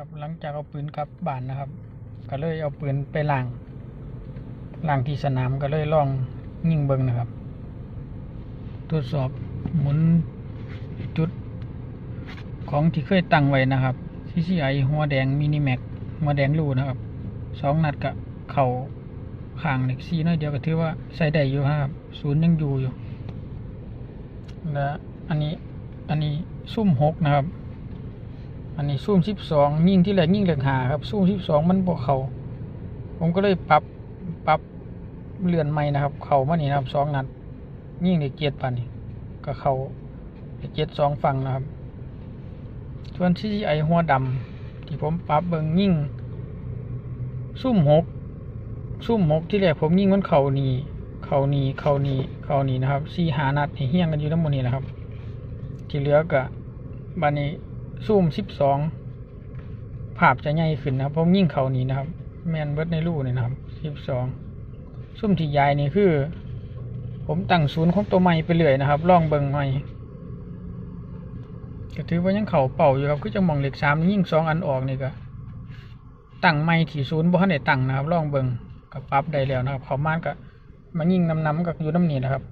ครับหลังจากเอาปืนกลับบ้านนะครับ ก็เลยเอาปืนไปล้างล้างที่สนามก็เลยลองยิงเบิงนะครับ ตรวจสอบหมุนจุดของที่เคยตั้งไว้นะครับ CCI หัวแดงมินิแม็กหัวแดงรูนะครับสองนัดกับเข่าข้างเล็กซีน้อยเดียวก็ถือว่าใส่ได้อยู่ครับศูนย์ยังอยู่อยู่และอันนี้อันนี้ซุ่มหกนะครับ อันนี้ซุ่มสิบสองยิ่งที่แรกยิ่งเหลือหาครับซุ่มสิบสองมันบวเขาผมก็เลยปรับปรับเลื่อนใหม่นะครับ เข่ามานี่นะครับสองนัด ยิ่งในเกียรปันนี่ก็เขาเกียรสองฝั่งนะครับส่วนที่ไอหัวดำที่ผมปรับเบิงยิ่งซุ่มหกซุ่มหกที่แรกผมยิ่งมันเข่านี่เข่านี่เข่านี่เข่านี่นะครับสี่หานัดเฮี้ยงกันอยู่ทั้งหมดนี่นะครับ ที่เหลือกะบานนี้ ซุ่มสิบสองภาพจะใหญ่ขึ้นนะครับผมยิ่งเขานี่นะครับ แมนเบิร์ดในรูนี่นะครับสิบสองซุ่มที่ยายนี่คือ ผมตั้งศูนย์ของตัวใหม่ไปเรื่อยนะครับลองเบิงใหม่ก็ถือว่ายังเข่าเป่าอยู่ครับคือจะมองเหล็กสามยิ่งสองอันออกนี่ก็ตั้งใหม่ที่ศูนย์บ่ทันได้ตั้งนะครับลองเบิงก็ปรับได้แล้วนะครับเขามานก็มายิ่งน้ำน้ำกับอยู่น้ำนี่นะครับ